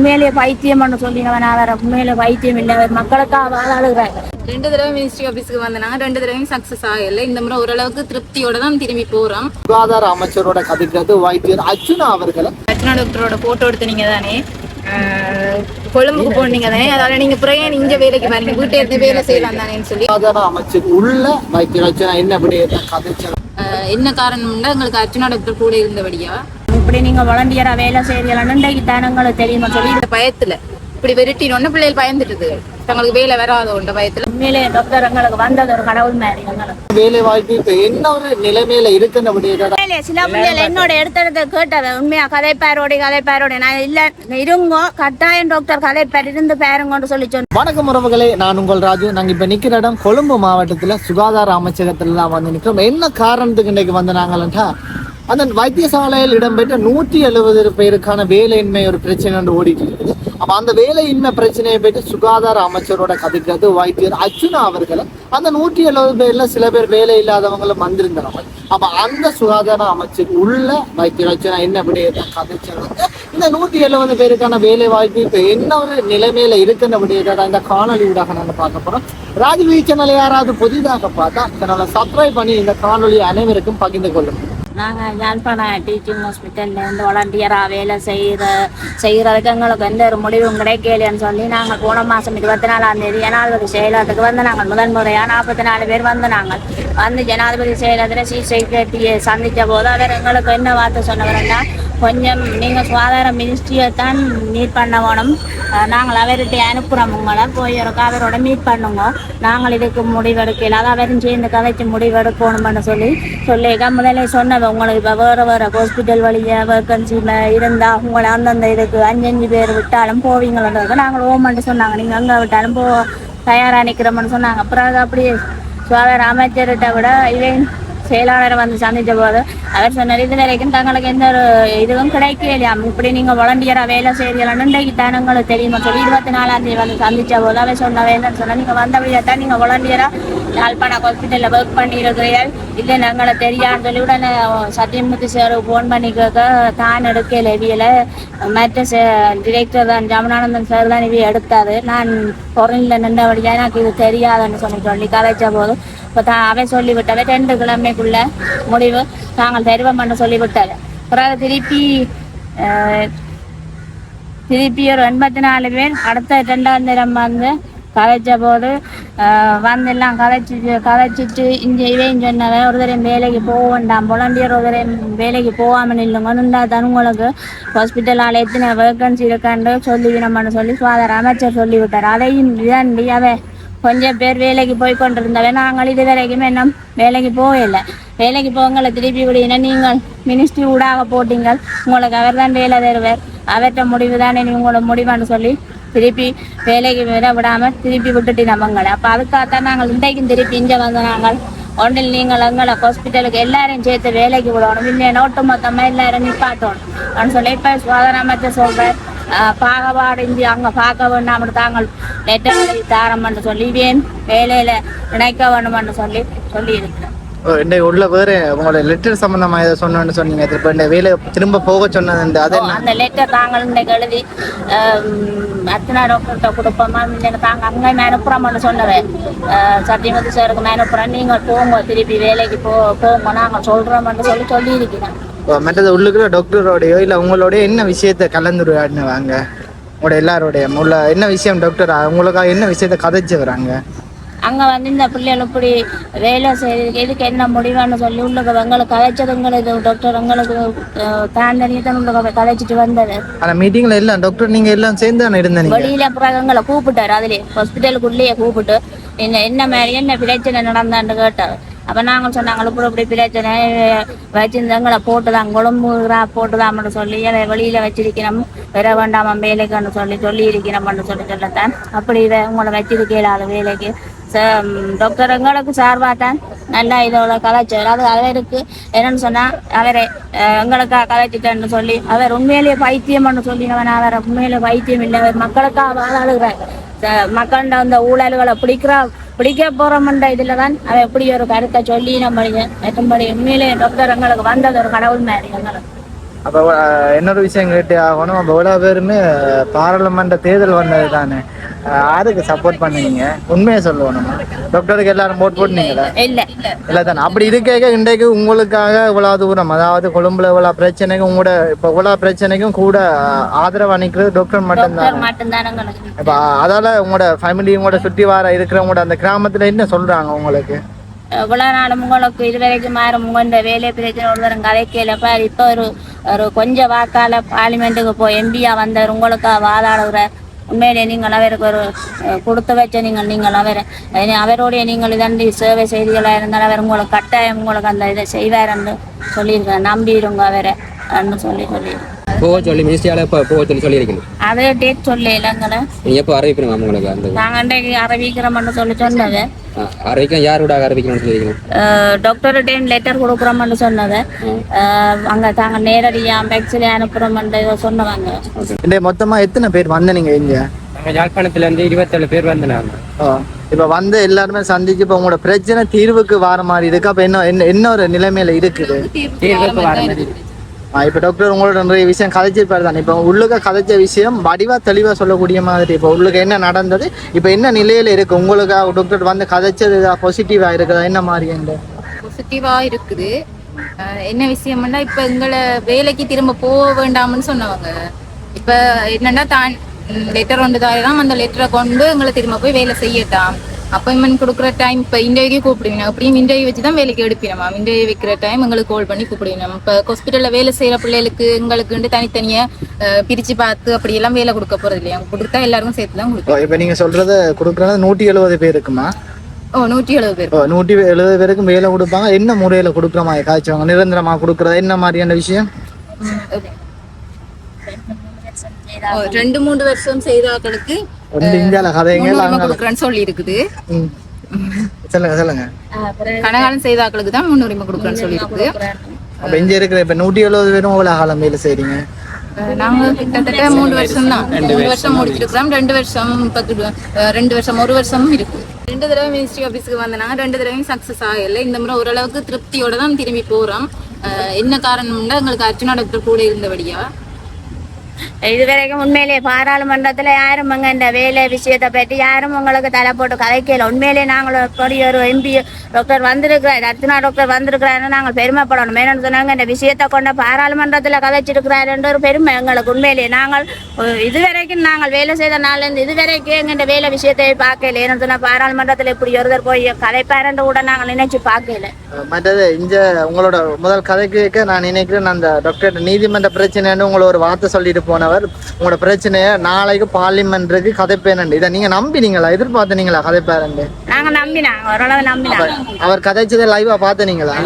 உண்மையிலேயே பைத்தியம்னு சொல்லினவன் அவர் உண்மையிலே பைத்தியம் இல்லை. மக்களுக்காக வாழாளுகிறார் ரெண்டு தடவை மினிஸ்ட்ரி ஆஃபீஸுக்கு வந்தாங்க ரெண்டு தடவையும் சக்ஸஸ் ஆகல. இந்த முறை ஓரளவுக்கு திருப்தியோட தான் திரும்பி போறோம். சுகாதார அமைச்சரோட கதைக்கிறது வைத்தியர் அர்ச்சுனா அவர்களை. ரத்னா டாக்டரோட போட்டோ எடுத்து நீங்க தானே? ஆஹ், கொழும்புக்கு போனீங்க தானே? அதால நீங்க பிறகு இங்க வேலைக்கு பாருங்க வீட்டை இருந்து வேலை செய்யலாம் தானேன்னு சொல்லி. சுகாதார அமைச்சர் உள்ள என்ன ஆஹ், என்ன காரணம்னா எங்களுக்கு அர்ச்சனா டாக்டர் கூட இருந்தபடியா இப்படி நீங்க வாலண்டியரா வேலை செய்யலாம் இன்றைக்கு தானங்களுக்கு தெரியுமா? சொல்லி இந்த பயத்துல இப்படி விரட்டினோன்னு பிள்ளைகள் பயந்துட்டுது. தங்களுக்கு வேலை வராதோன்ற பயத்துல. உண்மையிலே டாக்டர் எங்களுக்கு வந்தது ஒரு கடவுள் மாதிரி எங்களுக்கு. வேலை வாய்ப்பு இப்ப என்ன ஒரு நிலைமையில விடயத்தை உண்மையிலே சில பிள்ளைகள் என்னோட எடுத்தெடுத்து கேட்டது உண்மையா கதைப்பாரோடி கதைப்பாரோடி நான் இல்ல இருங்கோ கட்டாயம் டாக்டர் கதைப்பார் இருந்து பாருங்கன்னு சொல்லி சொன்னேன் வணக்கம் உறவுகளே நான் உங்கள் ராஜு. நாங்க இப்ப நிக்கிற இடம் கொழும்பு மாவட்டத்துல சுகாதார அமைச்சகத்துல தான் வந்து நிக்கிறோம். என்ன காரணத்துக்கு இன்னைக்கு வந்து அந்த வைத்தியசாலையில் இடம்பெற்ற நூற்றி எழுபது பேருக்கான வேலையின்மை ஒரு பிரச்சனை ஒன்று ஓடிட்டு இருக்குது. அப்ப அந்த வேலையின்மை பிரச்சனையை பற்றி சுகாதார அமைச்சரோட கதைக்கிறது வைத்தியர் அர்ச்சுனா அவர்களை அந்த நூற்றி எழுபது பேர்ல சில பேர் வேலை இல்லாதவங்களும் வந்திருந்தாங்க அப்ப அந்த சுகாதார அமைச்சர் உள்ள வைத்தியர் அர்ச்சுனா என்ன விடயத்தை கதைச்சாங்க இந்த நூற்றி எழுபது பேருக்கான வேலை வாய்ப்பு இப்ப என்ன ஒரு நிலைமையில இருக்குன்ற விடயத்தை இந்த காணொலி ஊடாக நாங்க பார்க்க போறோம். ராஜ்வீ சேனல் யாராவது புதிதாக பார்த்தா சேனலை சப்ஸ்கிரைப் பண்ணி இந்த காணொலி அனைவருக்கும் பகிர்ந்து கொள்ளும் நாங்கள் யாழ்ப்பாணம் டீச்சிங் ஹாஸ்பிட்டலில் இருந்து வாலண்டியராக வேலை செய்கிற செய்கிறதுக்கு எங்களுக்கு எந்த ஒரு முடிவும் கிடைக்கலைன்னு சொல்லி நாங்கள் போன மாதம் இருபத்தி நாலாம் தேதி ஜனாதிபதி செயலகத்துக்கு வந்து நாங்கள் முதன் முறையாக நாற்பத்தி நாலு பேர் வந்து நாங்கள் வந்து ஜனாதிபதி செயலகத்தில் சீஃப் செக்ரட்டரியை சந்தித்த போது அவர் எங்களுக்கு என்ன வார்த்தை சொன்னவர்னா கொஞ்சம் நீங்கள் சுகாதார மினிஸ்ட்ரியை தான் மீட் பண்ண வேணும். நாங்கள் அவர்கிட்ட அனுப்புகிறோம் உங்களை. போய் ஒரு அவரோட மீட் பண்ணுங்க. நாங்கள் இதுக்கு முடிவெடுக்கல. அதை அவரும் சேர்ந்து கதைச்சு முடிவெடுக்கணும்னு சொல்லி சொல்லிக்க முதல்ல சொன்னவன் உங்களுக்கு இப்போ வேறு வேறு ஹாஸ்பிட்டல் வழியாக வேக்கன்சி இருந்தால் உங்களை அந்தந்த இதுக்கு அஞ்சஞ்சு பேர் விட்டாலும் போவீங்களோன்றது நாங்கள் ஓமன்ட்டு சொன்னாங்க. நீங்கள் அங்கே விட்டாலும் போ தயாராக நிற்கிறோம்னு சொன்னாங்க. அப்புறம் அது அப்படியே சுகாதார அமைச்சர்கிட்ட விட இவன் செயலாளரை வந்து சந்தித்த போது அவர் சொன்னார் இது வரைக்கும் தங்களுக்கு எந்த ஒரு இதுவும் கிடைக்கலையா இப்படி நீங்கள் வாலண்டியராக வேலை செய்யலாம் இன்றைக்கு தான் உங்களுக்கு தெரியுமா. சொல்லி இருபத்தி நாலாம் தேதி வந்து சந்தித்த போது அவர் சொன்ன என்னன்னு சொன்னால் நீங்கள் வந்தபடியாக தான் நீங்கள் வாலண்டியராக யாழ்ப்பாண ஹாஸ்பிட்டலில் ஒர்க் பண்ணியிருக்கிறீர்கள். இல்லை நாங்களை தெரியான்னு சொல்லி உடனே சத்தியமூர்த்தி சார் ஃபோன் பண்ணி கேட்க தான் எடுக்கல இவியல மற்ற டிரெக்டர் தான் ஜமுனானந்தன் சார் தான் இவிய எடுத்தாரு. நான் பொருளில் நின்றபடியாக எனக்கு இது தெரியாதுன்னு சொல்லி சொல்லி கதைச்ச போது இப்போ தான் அவன் சொல்லிவிட்டாவே ரெண்டு கிழமைக்குள்ள முடிவு. நாங்கள் தெரிவம் பண்ண சொல்லிவிட்டாரு பிறகு திருப்பி அஹ், திருப்பி ஒரு எண்பத்தி நாலு பேர் அடுத்த ரெண்டாம் தினம் வந்து கதைச்ச போது ஆஹ், கதைச்சி கதைச்சிட்டு இங்கே இவையும் சொன்னவன் ஒரு தரம் வேலைக்கு போக வேண்டாம் பொலண்டியர் ஒரு தரம் வேலைக்கு போகாமல் நில்லுங்கன்னு தான் உங்களுக்கு ஹாஸ்பிட்டலால் எத்தனை வேக்கன்சி இருக்கான்னு சொல்லி நம்மன்னு சொல்லி சுகாதார அமைச்சர் சொல்லிவிட்டார். அதையும் இதாண்டி அவன் கொஞ்சம் பேர் வேலைக்கு போய் கொண்டிருந்தவன் நாங்கள் இது வரைக்கும் என்ன வேலைக்கு போகலை. வேலைக்கு போங்களை திருப்பி விடுங்க நீங்கள் மினிஸ்ட்ரி ஊடாக போட்டீங்க? உங்களுக்கு அவர் தான் வேலை தருவார். அவர்கிட்ட முடிவு தானே நீ உங்களோட முடிவான்னு சொல்லி திருப்பி வேலைக்கு விட விடாமல் திருப்பி விட்டுட்டு நம்மங்களை அப்போ அதுக்காகத்தான் நாங்கள் இன்றைக்கும் திருப்பி இங்கே வந்து நாங்கள் ஒன்றில் நீங்கள் எங்களை ஹாஸ்பிட்டலுக்கு எல்லாரையும் சேர்த்து வேலைக்கு விடணும். இல்லையா ஒட்டு மொத்தமாக எல்லாரும் நிப்பாட்டணும். அப்படின்னு சொல்லி இப்போ சுகாதார அமைச்சர் சொல்கிறேன் பாகபாடு இந்தி அங்கே பார்க்க வேண்டாம் தாங்கள் லெட்டர் தாரம்னு சொல்லி வேன் வேலையில் இணைக்க வேணும்னு சொல்லி சொல்லி இருக்கிறேன் இந்த உள்ள வேற உங்களோட லெட்டர் சம்பந்தமா ஏதோ சொன்னோன்னு சொன்னீங்க. திரும்ப இந்த வேலை திரும்ப போக சொன்னது அது என்ன? அந்த லெட்டர் தாங்கள் இன்னைக்கு எழுதி அத்தனை டாக்டர்கிட்ட கொடுப்போமா? இல்லை தாங்க அங்கே அனுப்புகிறோம்னு சொன்னவன் சத்தியமதி சாருக்கு அனுப்புகிறோம் நீங்கள் போங்க திருப்பி வேலைக்கு போ போங்க. நாங்கள் சொல்கிறோம்னு சொல்லி சொல்லியிருக்கிறேன். மற்றது உள்ளுக்குள்ள டாக்டரோடையோ இல்ல உங்களோட என்ன விஷயத்த கலந்துருவாங்க உங்களோட எல்லாரோடைய உள்ள என்ன விஷயம் டாக்டர் உங்களுக்காக என்ன விஷயத்த கதைச்சு வராங்க அங்கே வந்து இந்த பிள்ளைகள் இப்படி வேலை செய்யறதுக்கு எதுக்கு என்ன முடிவான்னு சொல்லி உள்ளுக்கு எங்களுக்கு கதைச்சது எங்களுக்கு டாக்டர் எங்களுக்கு தாண்டனி தான் உள்ளுக்கு கதைச்சிட்டு வந்தது. அந்த மீட்டிங்ல எல்லாம் டாக்டர் நீங்க எல்லாம் சேர்ந்து தானே இருந்தீங்க? வெளியில அப்புறம் எங்களை கூப்பிட்டாரு அதுலயே ஹாஸ்பிட்டலுக்குள்ளேயே கூப்பிட்டு என்ன என்ன மாதிரி என்ன பிரச்சனை நடந்தான்னு கேட்டாரு. அப்போ நாங்கள் சொன்னாங்க இப்படி இப்படி பிரச்சனை. வச்சிருந்தவங்களை போட்டுதான் குழம்புகிறா போட்டுதாம்னு சொல்லி அதை வெளியில வச்சிருக்கணும். வர வேண்டாமா வேலைக்குன்னு சொல்லி சொல்லி இருக்கணும்னு சொல்லி சொல்லத்தான். அப்படி இதை உங்களை அது வேலைக்கு. ச- டாக்டர் எங்களுக்கு சார்பாக தான். நல்லா இதோட கலாச்சாரம் அது அவருக்கு என்னன்னு சொன்னா அவரை அஹ், எங்களுக்காக கலாச்சிட்டேன்னு சொல்லி அவர் உண்மையிலேயே பைத்தியம்னு சொல்லினவன் அவர். உண்மையிலே பைத்தியம் இல்லை. அவர் மக்களுக்காக வாழாளுகிறார் மக்கள்கிட்ட அந்த ஊழல்களை பிடிக்கிறா பிடிக்க போறோம்ன்ற இதுல தான் அவன் எப்படி ஒரு கருத்தை சொல்லி நம்ம மற்றபடி உண்மையிலே டாக்டர் எங்களுக்கு வந்தது ஒரு கடவுள் மாதிரி. எங்களுக்கு அப்ப இன்னொரு விஷயம் கேட்டே ஆகணும். அப்ப இவ்வளவு பேருமே பாராளுமன்ற தேர்தல் வந்தது தானே. யாருக்கு சப்போர்ட் பண்ணீங்க. உண்மையை சொல்லுவோம் டாக்டருக்கு எல்லாரும் போட் போட்டுனீங்களா இல்ல. இல்லை தானே. அப்படி இருக்க இன்றைக்கு உங்களுக்காக இவ்வளவு தூரம் அதாவது கொழும்புல இவ்வளவு பிரச்சனைக்கும் கூட இப்போ இவ்வளவு பிரச்சனைக்கும் கூட ஆதரவு அணிக்கிறது டாக்டர் மட்டும்தான்? இப்போ அதால உங்களோட ஃபேமிலி உங்களோட சுற்றி வர இருக்கிறவங்களோட அந்த கிராமத்துல என்ன சொல்றாங்க உங்களுக்கு? இவ்வளோ நாள் உங்களுக்கு இதுவரைக்கும் மாறும். இந்த வேலை பிரச்சனை ஒருவரும் கதை பாரு இப்போ ஒரு ஒரு கொஞ்சம் வாக்கால் பார்லிமெண்ட்டுக்கு போய் எம்பியா வந்தார். உங்களுக்கு வாதாடுகிற உண்மையிலே நீங்கள் அவருக்கு ஒரு கொடுத்து வச்ச நீங்கள் நீங்கள் அவர் அவருடைய நீங்கள் இதன்றி சேவை செய்திகளாக இருந்தால் அவர் உங்களுக்கு கட்டாயம் உங்களுக்கு அந்த இதை செய்வார் என்று சொல்லியிருக்கேன் நம்பிடுங்க அவரை அப்படின்னு சொல்லி சொல்லியிருக்கேன் போக சொல்லி மினிஸ்ட்ரியால இப்போ போக சொல்லி சொல்லியிருக்கணும் அதே டேட் சொல்லி இல்லைங்களே. நீங்கள் எப்போ அறிவிக்கணும் உங்களுக்கு அந்த நாங்கள் அன்றைக்கு அறிவிக்கிறோம்னு சொல்லி சொன்னது. அறிவிக்கணும் யாரோட அறிவிக்கணும்னு சொல்லியிருக்கணும் டாக்டர் டேன் லெட்டர் கொடுக்குறோம்னு சொன்னது. அங்கே தாங்க நேரடியாக பேக்ஸில் அனுப்புகிறோம்னு சொன்னவங்க. இந்த மொத்தமா எத்தனை பேர் வந்து நீங்க இங்க? நாங்கள் யாழ்ப்பாணத்துல இருந்து இருபத்தேழு பேர் வந்தனாங்க. ஓ, இப்ப வந்து எல்லாருமே சந்திச்சு இப்ப உங்களோட பிரச்சனை தீர்வுக்கு வர மாதிரி இருக்கு. அப்ப என்ன என்ன ஒரு நிலைமையில இருக்குது? தீர்வுக்கு வர மாதிரி இப்ப டாக்டர் உங்களோட நிறைய விஷயம் கதைச்சிருப்பாரு தானே. இப்போ உள்ளுக்க கதைச்ச விஷயம் வடிவா தெளிவா சொல்லக்கூடிய மாதிரி இப்போ உள்ளுக்க என்ன நடந்தது இப்ப என்ன நிலையில இருக்கு? உங்களுக்கு டாக்டர் வந்து கதைச்சது பாசிட்டிவா இருக்குதா? என்ன மாதிரி இந்த பாசிட்டிவா இருக்குது. என்ன விஷயம்னா இப்ப எங்களை வேலைக்கு திரும்ப போக வேண்டாம்னு சொன்னவங்க. இப்ப என்னன்னா தான் லெட்டர் ஒன்று தான் அந்த லெட்டரை கொண்டு எங்களை திரும்ப போய் வேலை செய்யட்டான் அப்பாயின்மெண்ட் கொடுக்குற டைம் இப்போ இன்டர்வியூ கூப்பிடுவீங்க அப்படியும் இன்டர்வியூ வச்சு தான் வேலைக்கு எடுப்பினோம் மேம் இன்டர்வியூ வைக்கிற டைம் எங்களுக்கு கால் பண்ணி கூப்பிடுவீங்க இப்போ ஹாஸ்பிட்டலில் வேலை செய்கிற பிள்ளைகளுக்கு எங்களுக்குண்டு தனித்தனியாக பிரித்து பார்த்து அப்படியெல்லாம் வேலை கொடுக்க போகிறது இல்லையா? கொடுத்தா எல்லாருக்கும் சேர்த்து தான் கொடுக்கும் இப்ப நீங்க சொல்றது கொடுக்கறது நூற்றி எழுபது பேருக்குமா? ஓ நூற்றி எழுபது பேர். ஓ, நூற்றி எழுபது பேருக்கும் வேலை கொடுப்பாங்க. என்ன முறையில கொடுக்குற மாதிரி காய்ச்சவங்க நிரந்தரமா கொடுக்கறது? என்ன மாதிரியான விஷயம்? ஓ, ரெண்டு மூணு வருஷம் செய்தாக்களுக்கு கொடுக்குறேன்னு சொல்லி இருக்குது. சொல்லுங்க சொல்லுங்க. கனகாலம் செய்தாக்களுக்கு தான் முன்னுரிமை கொடுக்குறேன்னு சொல்லி இருக்குது அப்ப இங்க இருக்கிற இப்ப நூற்றி எழுபது பேரும் எவ்வளவு காலம் வேலை செய்றீங்க. நாங்க கிட்டத்தட்ட மூணு வருஷம் தான் மூணு வருஷம் முடிச்சிருக்கிறோம். ரெண்டு வருஷம் பத்து ரெண்டு வருஷம் ஒரு வருஷமும் இருக்கு. ரெண்டு தடவை மினிஸ்ட்ரி ஆஃபீஸுக்கு வந்தனாங்க ரெண்டு தடவையும் சக்ஸஸ் ஆகல. இந்த முறை ஓரளவுக்கு திருப்தியோட தான் திரும்பி போறோம். அஹ், என்ன காரணம்னா எங்களுக்கு அர்ச்சனா டாக்டர் கூட இருந்தபடியா? இதுவரைக்கும் உண்மையிலேயே பாராளுமன்றத்தில் யாரும் அங்கே இந்த வேலை விஷயத்தை பற்றி யாரும் உங்களுக்கு தலை போட்டு கதைக்கல உண்மையிலேயே நாங்கள் இப்படி ஒரு எம்பி டாக்டர் வந்திருக்கிறார். அர்ச்சனா டாக்டர் வந்திருக்கிறாருன்னு நாங்கள் பெருமைப்படணும். மேலும் சொன்னாங்க இந்த விஷயத்தை கொண்ட பாராளுமன்றத்தில் கதைச்சிருக்கிறாருன்ற ஒரு பெருமை எங்களுக்கு உண்மையிலேயே நாங்கள் இதுவரைக்கும் நாங்கள் வேலை செய்த நாள்லேருந்து இதுவரைக்கும் எங்க வேலை விஷயத்தை பார்க்கல. ஏன்னு சொன்னா பாராளுமன்றத்தில் இப்படி ஒருத்தர் போய் கதைப்பாருன்ற கூட நாங்கள் நினைச்சு பார்க்கல. மற்றது இந்த உங்களோட முதல் கதை கேட்க நான் நினைக்கிறேன் அந்த டாக்டர் நீதிமன்ற பிரச்சனைன்னு உங்களை ஒரு வார்த்தை சொல்லிட்டு போனவர் உங்களோட பிரச்சனையை நாளைக்கு பார்லிமெண்ட்டுக்கு கதைப்பேன் இதை நீங்க நம்பினீங்களா? எதிர்பார்த்தனீங்களா கதைப்பாருன்னு நாங்க நம்பினாங்க ஓரளவு நம்பினாங்க அவர் கதைச்சதை லைவா பார்த்தனீங்களா?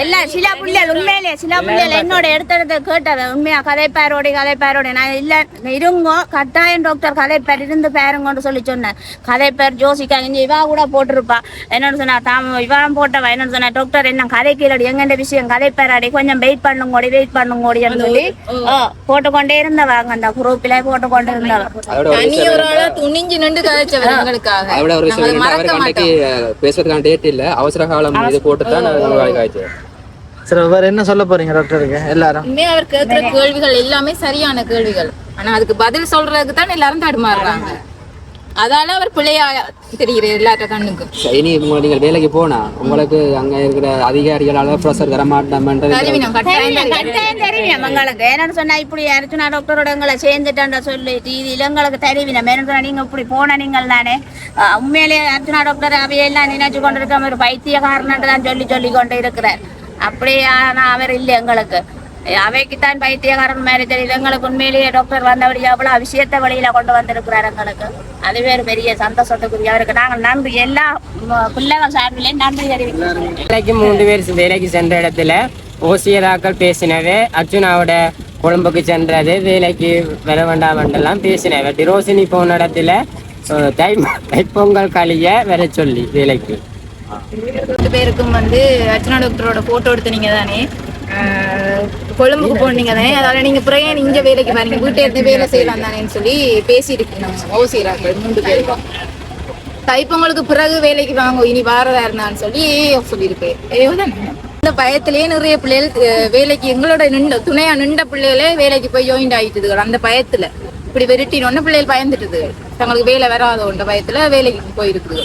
இல்ல சில புள்ளிகள் உண்மையிலே சில புள்ளிகள் என்னோட எடுத்தெடுத்து கேட்டது உண்மையா கதைப்பாரோடி கதைப்பாரோடி. நான் இல்ல இருங்கோ கட்டாயம் டாக்டர் கதைப்பார் இருந்து பாருங்கன்னு சொல்லி சொன்னேன். கதைப்பார் ஜோசிக்கா இங்க இவா கூட போட்டிருப்பா. என்னன்னு சொன்னா தாம் இவன் போட்டவா என்னன்னு சொன்னா டாக்டர் என்ன கதைக்கீழடி எங்கண்ட விஷயம்? கதைப்பாராடி கொஞ்சம் வெயிட் பண்ணுங்கோடி வெயிட் பண்ணுங்கோடின்னு சொல்லி போட்டுக்கொண்டே இருந்தவாங்க அந்த குரூப்பில போட்டுக்கொண்டு இருந்தவா துணிஞ்சு நின்று மாட்டோம். பேசுறதுக்கான டேட் இல்ல. அவசர காலம் இது போட்டு தான் காய்ச்சி சரி வேற என்ன சொல்ல போறீங்க டாக்டருக்கு எல்லாரும்? உண்மையா அவர் கேட்கிற கேள்விகள் எல்லாமே சரியான கேள்விகள். ஆனா அதுக்கு பதில் சொல்றதுக்கு தான் எல்லாரும் தடுமாறுறாங்க. அதால அவர் பிள்ளையா தெரியுது எல்லாத்த கண்ணுக்கும் இனி உங்களை நீங்கள் வேலைக்கு போனா உங்களுக்கு அங்க இருக்கிற அதிகாரிகளால ப்ரெஷர் தர மாட்டோம்ன்றது என்னன்னு சொன்னா இப்படி அர்ச்சனா டாக்டரோட எங்களை சேர்ந்துட்டேன் சொல்லி. டிவியில எங்களுக்கு தெரியும் என்னன்னு சொன்னா நீங்க இப்படி போன நீங்கள் தானே. அஹ் உண்மையிலேயே அர்ச்சனா டாக்டர் அவையெல்லாம் நினைச்சு கொண்டு இருக்க ஒரு பைத்தியக்காரன்ட்டு தான் சொல்லி சொல்லி கொண்டு இருக்கிறார். அப்படி ஆனா அவர் இல்லை எங்களுக்கு. அவைக்குத்தான் பைத்தியக்காரன் மாதிரி தெரியுது எங்களுக்கு உண்மையிலேயே டாக்டர் வந்தபடி எவ்வளவு விஷயத்தை வழியில கொண்டு வந்திருக்கிறார் எங்களுக்கு. அதுவே ஒரு பெரிய சந்தோஷத்துக்குரிய அவருக்கு. நாங்கள் நன்றி. எல்லா பிள்ளைகள் சார்பிலையும் நன்றி தெரிவிக்கிறோம். வேலைக்கு மூன்று பேர் வேலைக்கு சென்ற இடத்துல ஓசியராக்கள் பேசினவே அர்ஜுனாவோட கொழும்புக்கு சென்றது வேலைக்கு வர வேண்டாம் என்றெல்லாம் பேசினவே. டிரோசினி போன இடத்துல தை தைப்பொங்கல் கழிய வர சொல்லி வேலைக்கு. ரெண்டு பேருக்கும் வந்து அர்ச்சனா டாக்டரோட போட்டோ எடுத்து நீங்க தானே ஆஹ், கொழும்புக்கு போனீங்க தானே? அதால நீங்க பிறகு இங்க வேலைக்கு பாருங்க வீட்டை இருந்து வேலை செய்யலாம் தானேன்னு சொல்லி பேசியிருக்கு நம்ம ஓசிராக்கள் மூன்று பேர் தைப்பொங்கலுக்கு பிறகு வேலைக்கு வாங்க இனி வாரதா இருந்தான்னு சொல்லி சொல்லியிருப்பேன். ஏதோ இந்த பயத்திலேயே நிறைய பிள்ளைகள் அஹ், வேலைக்கு எங்களோட நின்ற துணையா நின்ற பிள்ளைகளே வேலைக்கு போய் ஜாயின்ட் ஆயிட்டுது அந்த பயத்துல. இப்படி வெருட்டினோன்னு பிள்ளைகள் பயந்துட்டுது தங்களுக்கு வேலை வராதோன்ற பயத்துல வேலைக்கு போயிருக்குது